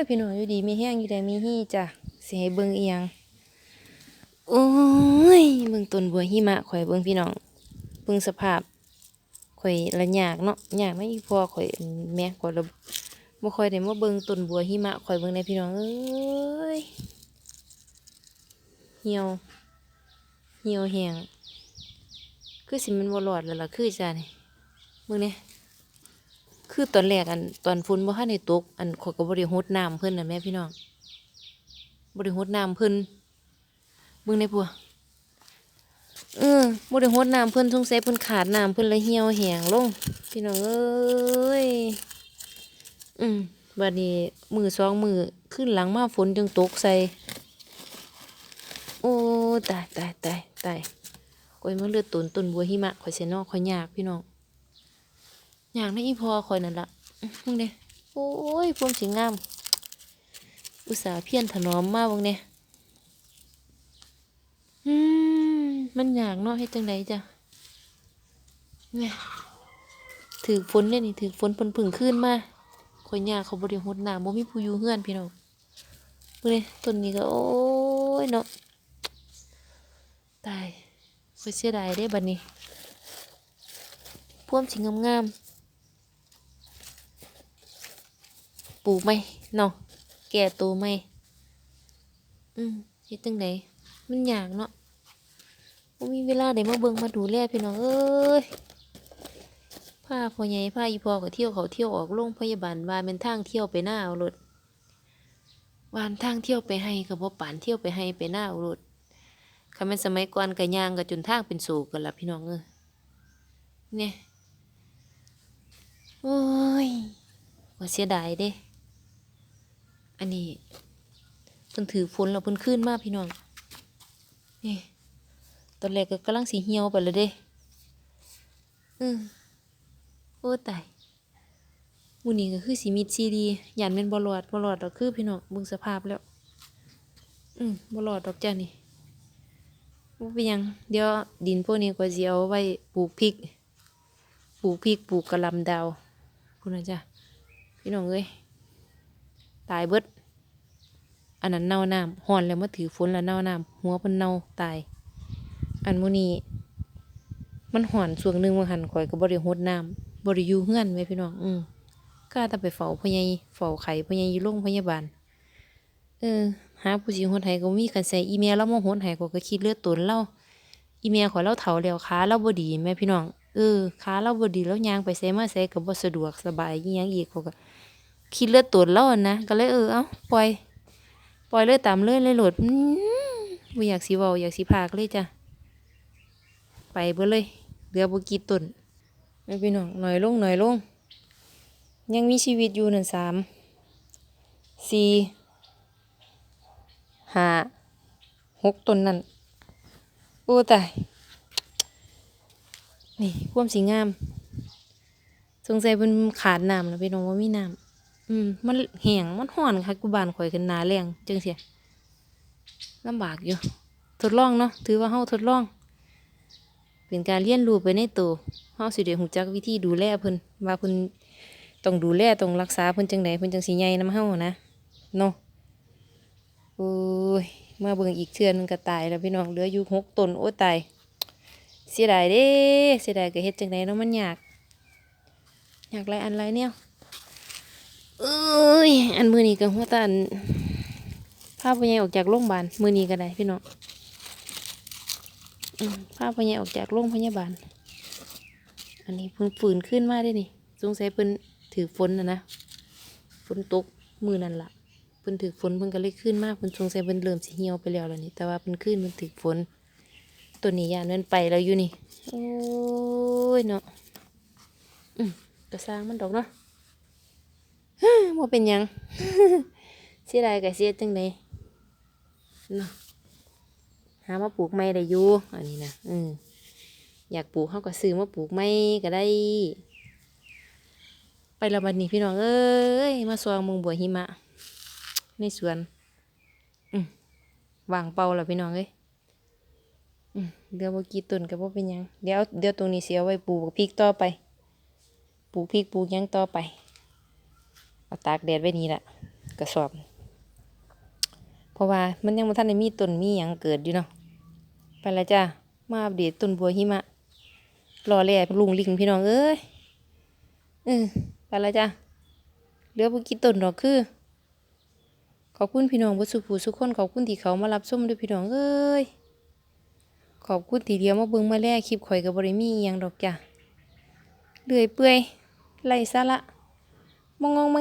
ยพี่น้องอยู่ดีมีแห้งอยู่ใดมีฮี่จ้ะสิให้เบิ่งอีหยังโอ้ยเบิ่งต้นบัวหิมะข่อยเบิ่งพี่น้องเบิ่งสภาพข่อยละยากเนาะยากไม่พอข่อยแม่ข่อยละบ่ค่อยได้มาเบิ่งต้นบัวหิมะข่อยเบิ่งได้พี่น้องเอ้ยเหี่ยวเหี่ยวแห้งคือสิมันบ่รอดแล้วล่ะคือจ้านี่เบิ่งเนี่ย คือตอนแรกอันตอนฝนบ่ทันได้ตกอันข่อยก็บ่ได้รดน้ำเพิ่นน่ะแม่พี่น้องบ่ได้รดน้ำเพิ่นเบิ่งได้ปัวเออบ่ได้รดน้ำเพิ่นสงสัยเพิ่นขาดน้ำเพิ่นเลยเหี่ยวแห้งลง พี่น้องเอ้ยอืมบัดนี้มือสองมือขึ้นหลังมาฝนจึงตกใส่โอ้ตายตายตายตายก้อยมาเลือดตุนต้นบัวหิมะข่อยเสียนอกข่อยยากพี่น้อง อย่างนั้นอีพอคอยนั่นละอื้อมึงเนี่ยโอ้ยพวงสิงาม อุตสาเพียรถนอมมากวงเนี่ยอืมมันอยากเนาะให้จังไดจ้ะเนี่ยถือฝนเนี่ยนี่ถือฝนเพิ่นพึ่งขึ้นมาคอยยาเขาบริหดน้ำบ่มีผู้อยู่เฮือนพี่น้องเบิ่งเนี่ยต้นนี้ก็ โอ้ยเนาะตายคอยเสียดายได้บัดนี้พวงสิงามๆ ปลูกไหมเนาะแก่ตัวไหมอืมเฮ็ดจังไดมันยากเนาะบ่มีเวลาได้มาเบิ่งมาดูแลพี่น้องเอ้ยพาพ่อใหญ่พาอีพ่อก็เที่ยวเขาเที่ยวออกโรงพยาบาลว่าเป็นทางเที่ยวไปหน้าเอารถวานทางเที่ยวไปให้ก็บ่ปานเที่ยวไปให้ไปหน้าเอารถคันแม่นสมัยก่อนก็ย่างก็จนทางเป็นโศกกันล่ะพี่น้องเอ้ยเนี่ยโอ้ยว่าเสียดายเด้ อันนี้เพิ่นถือฝนแล้วเพิ่นขึ้นมาพี่น้องนี่ตอนแรกก็กำลังสีเหี่ยวไปแล้วเด้อือโอ้ตายมื้อนี้ก็คือสิมิดซีดีหยันเป็นบ่รอดบ่รอดดอกคือพี่น้องบิ่งสภาพแล้ว อืมบ่รอดดอกจ้ะนี่บ่เป็นยัง เดี๋ยวดินพวกนี้ก็สิเอาไว้ปลูกพริก ปลูกพริกปลูกกะหล่ำดาวคุณนะจ๊ะพี่น้องเอ้ย ตายเบิด อันนั้นเน่าน้ำห่อนแล้วมาถือฝนแล้วเน่าน้ำหัวเพิ่นเน่าตาย อันโมนี้มันห่อนช่วงหนึ่งมาหันข่อยก็บริหดน้ำบริยูเฮือนไว้พี่น้องอืมก็ต้องไปเฝ้าพ่อใหญ่เฝ้าไข่พ่อใหญ่อยู่โรงพยาบาลเออหาผู้สิหดให้ก็มีกันใส่อีเมลเรามาหดให้ก็ก็คิดเลือดตนเราอีเมลขอยเราเฒ่าแล้วขาเราบ่ดีแม่พี่น้องเออขาเราบ่ดีแล้วยางไปไสมาไสก็บ่สะดวกสบายอีหยังอีกก็ คิดเลือดตนเราอะนะก็เลยเออเอ้าปล่อย ปล่อยเลยตามเลยเลยโหลดอืมบ่อยากสิเว้าอยากสิพากเลยจ้ะไปเบิดเลยเหลือบกีต้นแม่พี่น้องหน่อยลงหน่อยลง ยังมีชีวิตอยู่หนั่นสามสี่ห้าหกตนนั่นโอ้ตายนี่ควมสีงาม สงสัยเป็นขาดน้ำแล้วพี่น้องว่ามีน้ำ อืม มันแห้งมันห่อนค่ะกูบานข่อยขึ้นหนาแรงจังเสียลำบากอยู่ ทดลองเนาะถือว่าเฮาทดลอง เป็นการเรียนรู้ไปในตัวเฮาสิได้ฮู้จักวิธีดูแลเพิ่นว่าเพิ่นต้องดูแลต้องรักษาเพิ่นจังไดเพิ่นจังสิใหญ่นำเฮานะเนาะโอ้ยมาเบิ่งอีกเทื่อนึงก็ตายแล้วพี่น้องเหลืออยู่หกตนโอ้ตายเสียดายเด้เสียดายก็เฮ็ดจังไดเนาะมันยาก อยากหลายอันหลายแนวเอ้ย อันมือนี้ก็หัวตาอันพาพ่อใหญ่ออกจากโรงพยาบาลมือนี้ก็ได้พี่น้องอืมพาพ่อใหญ่ออกจากโรงพยาบาล อันนี้เพิ่งฝืนขึ้นมาได้นี่สงสัยเพิ่นถือฝนนะนะฝนตกมือนั่นละเพิ่นถือฝนเพิ่นก็เลยขึ้นมาเพิ่นสงสัยเพิ่นเริ่มสิเหี่ยวไปแล้วล่ะนี่แต่ว่าเพิ่นขึ้นเพิ่นถือฝนตัวนี้ยานเดินไปแล้วอยู่นี่โอ้ยเนาะอืมก็สร้างมันดอกเนาะ ว่าเป็นยังเสียดายกับเสียจังไดเนาะหามาปลูกไม้ได้อยู่อันนี้นะอืมอยากปลูกเขาก็ซื้อมาปลูกไม้ก็ได้ ไปละบัดนี้พี่น้องเอ้ยมาสวางมงบัวหิมะ ในสวนอืมวางเป่าแล้วพี่น้องเอ้ยอืมเดี๋ยวบกี่ต้นก็บ่เป็นยัง เดี๋ยวเดี๋ยวตรงนี้เสียไว้ปลูกพริกต่อไป ปลูกพริกปลูกยังต่อไป เอาตากแดดไว้นี่แหละกระสอบ เพราะว่ามันยังบ่ทันได้มีต้นมีหยังเกิดอยู่เนาะไปและจ้ามาอัปเดตต้นบัวหิมะรอแล่ลุงลิงพี่น้องเอ้ยเออไปและจ้าเหลือบ่กี่ต้นดอกคือ ขอบคุณพี่น้องบ่สุผูสุคนขอบคุณที่เขามารับชมด้วยพี่น้องเอ้ยขอบคุณที่เดียวมาเบิ่งมาแลคลิปข่อยก็บ่ได้มีอิหยังดอกจ้ะเลื่อยเปื่อยไร้สาระ มองงองม